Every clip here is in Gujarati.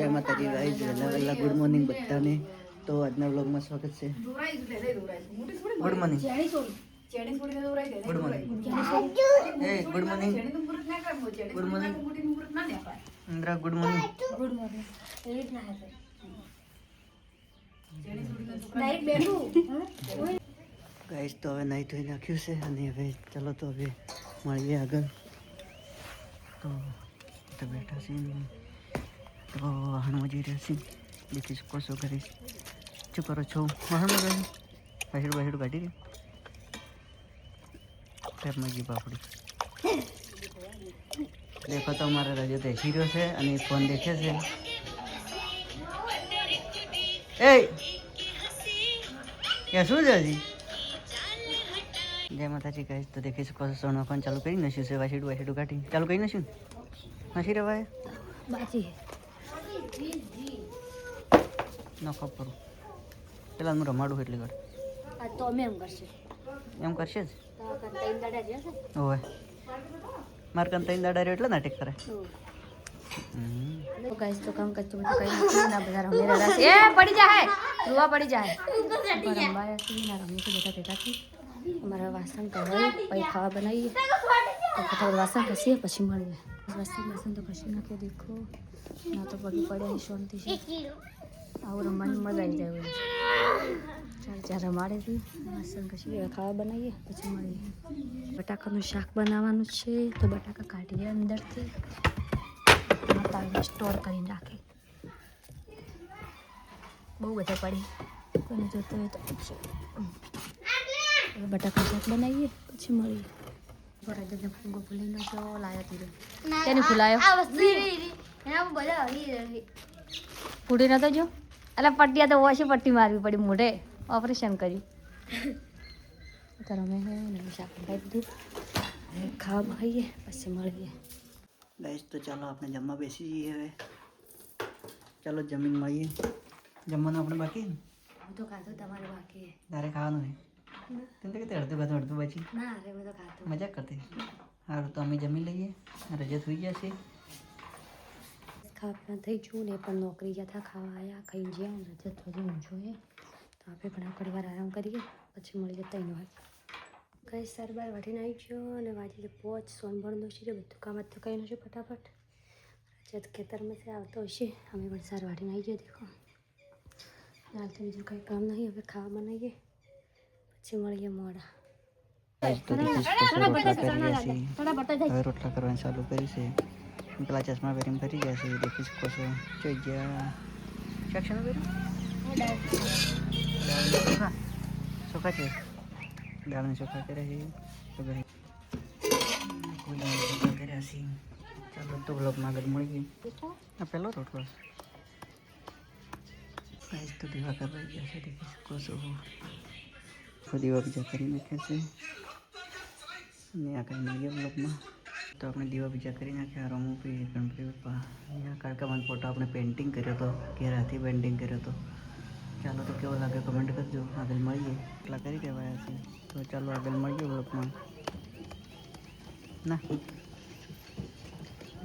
જય માતાજી ગાઈસ વહેલા વહેલા ગુડ મોર્નિંગ બધાને. તો આજના વ્લોગમાં સ્વાગત છે. ગુડ મોર્નિંગ ગુડ મોર્નિંગ એ good morning good morning Indra good morning good morning guys તો હવે નાહી ધોઈ નાખ્યું છે અને હવે ચલો તો હવે મળીએ આગળ. તો તો બેઠા છીએ. તો વાહનમાં જઈ રહ્યા છીએ દેખી શું કરો છો? વાહનમાં ગયું બાહેડ કાઢી રહ્યું ટેપમાં ગઈ પાપડી દેખો તો અમારે રજો દેખી રહ્યો છે અને ફોન દેખે છે. એ કે શું છે હજી? જય માતાજી કહીશ તો દેખી શકો છો સોનો ફોન ચાલુ કરી નાખ્યું છે. વાસીડું વાસીડું કાઢી. ચાલુ કરી નાખ્યું નાસી રવાય? બાજી ન ખબર પેલા હું રમાડું એટલી વાર તો અમે એમ કરશે. એમ કરશે જ? ઓવે. મારે કામ તઈને દાડા એટલે નાટક કરે. તો ગાઈસ તો કામ કરતો બધું કઈ નથી. ના બધા રમી રહ્યા છે એ પડી જાય. રૂવા પડી જાય. પણ છે ના રમી છે બધા ભેગા થઈ અમારા વાસણ ધોવાય પછી ખાવા બનાવીએ. તો વાસણ ઘસીએ પછી મળીએ. વાસણ વાસણ તો ઘસી નાખીએ દેખો. ના તો પડી પડે શાંતિ છે. આવું રમવાની મજા આવી જાય ચાલ ચાર રમાડે વાસણ ઘસીએ હવે ખાવા બનાવીએ? પછી મળીએ. બટાકાનું શાક બનાવવાનું છે, તો બટાકા કાઢીએ અંદરથી. તાવીને સ્ટોર કરીને રાખે. બહુ બધા પડી. કોઈને જોતો હોય તો બટાકા શાક બનાવીએ, પછી મળીએ. બરાબર ફૂગો ફૂલી નાખ્યો લાયો તીરો કેને ફૂલાયો ફૂટી નતો જો એટલે પટ્ટિયા તો ઓછી પટ્ટી મારવી પડી મોઢે ઓપરેશન કર્યું તો રમે હે ને શાક ભાઈ હવે ખાવા ખાઈએ પછી મળીએ ગાઈસ તો ચાલો આપણે જમવા બેસી જઈએ હવે ચાલો જમીન મળીએ જમવાનું આપણે બાકી હું તો ખાધું તમારે બાકી તારે ખાવાનું નહીં તને તો અડધું ખાધું અડધું બચી ના અરે હું તો ખાધું. મજાક કરતી. સારું તો અમે જમી લઈએ. રજા થઈ ગયા છે ખાવા થઈ છું ને પણ નોકરી જતા ખાવા આવ્યા ખાઈ ગયા ને રજત બધું ઊંચો એ તો આપણે પણ થોડી વાર આરામ કરીએ પછી મળી જતા એનો વાગે કઈ સર બાર વાટીને આવી ગયો અને વાજી પોચ સોનભરનો છે બધું કામ તો કઈ નથી ફટાફટ. રજત ખેતરમાંથી આવતો હશે. અમે પણ સાર વાટીને આવી ગયા દેખો. હાલ તો બીજું કંઈ કામ નહીં હવે ખાવા બનાવીએ પછી મળીએ મોડા. રોટલા કરવાનું ચાલુ કરી છે. પેલા ચશ્મા પહેરીને ફરી ગયા છે દેખી શકો છો. જોઈ ગયા. ચોખા છે દાળને ચોખા કર્યા છે. કર્યા છે. ચાલો તો બ્લોગમાં આગળ મળીએ. આ પહેલો રોટલો છે. ગાઈસ તો દીવા કરવા ગયા છે દેખી શકો છો. દીવા બીજા કરી નાખ્યા છે અને આગળ મળીએ બ્લોગમાં તો આપણે દીવા બીજા કરી નાખ્યા રમુપી ગણપતિ બાપા. અહીંયા કાળકામાં ફોટો આપણે પેઇન્ટિંગ કર્યો હતો ઘેરાથી પેઇન્ટિંગ કર્યો હતો ચાલો તો કેવો લાગે કમેન્ટ કરજો. આગળ મળીએ. એટલા કરી કહેવાયા છે. તો ચાલો આગળ મળીએ બ્લોગમાં ના.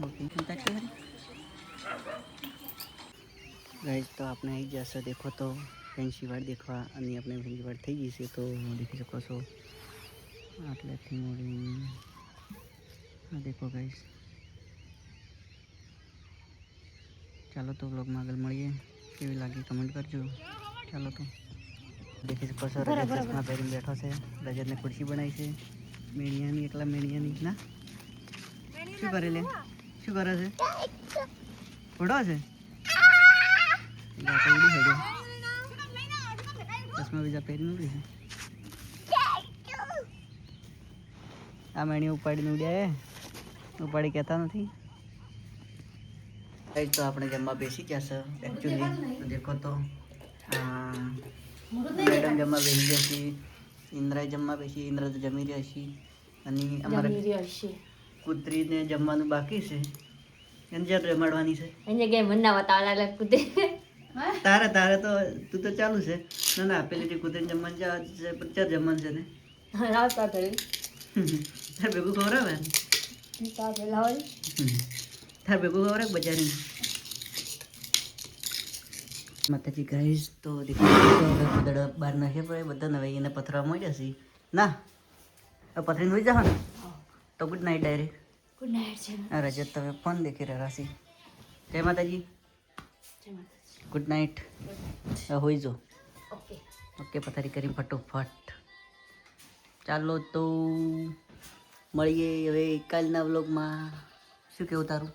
ઓકે ગાઈઝ તો આપણે આવી જશે. દેખો તો ફેન્સી વાળ દેખવા અને આપણે ફેન્સી વાળ થઈ ગઈ છે તો દેખી શકો છો. આટલેથી મોડી. આ દેખો ગાઈશ ચાલો તો બ્લોગમાં આગળ મળીએ. કેવી લાગી કમેન્ટ કરજો. ચાલો તો. દેખી શકો છો રજત ચશ્મા પહેરીને બેઠો છે. રજતને ખુરશી બનાવી છે. મેણિયાની એકલા મેણિયાની ના? શું કરે લે? શું કરે છે? ફોડો છે? ચશ્મા બીજા પહેરી છે આ મેણી ઉપાડીને ઉડ્યા એ. ઉપાડી કહેતા નથી. કઈ તો આપણે જમવા બેસી ગયા છે એકચ્યુઅલી દેખો તો મેડમ જમવા બેસી ગયા છે ઇન્દ્રાએ જમવા બેસી ઇન્દ્રા તો જમી રહ્યા છે. અને અમારે કૂતરીને જમવાનું બાકી છે. એને જ રમાડવાની છે. એને જગ્યાએ મન ના બતાવવા લાગે કુદે તારે તારે તો તું તો ચાલુ છે. ના ના પેલી તે કુદરત જમવાનું જા છે ચાર જમવાનું છે ને. હા તા કરે તાર ભેગું ખવરાવે તા પેલા હોય. તાર ભેગું ખવરાવે બજારની? માતાજી ગાઈસ તો દીકરા બહાર નાખે પણ બધા નવે એને પથરા મળ્યા છે. ના પથરીને હોઈ જાવ તો good night direct good night છે રજત તમે ફોન દેખી રહ્યા છે. જય માતાજી. જય માતાજી. ગુડ નાઇટ હોઈ જો. ઓકે ઓકે પથારી કરી ફટોફટ. ચાલો તો મળીએ હવે કાલના વ્લોગમાં શું કહેવું તારું?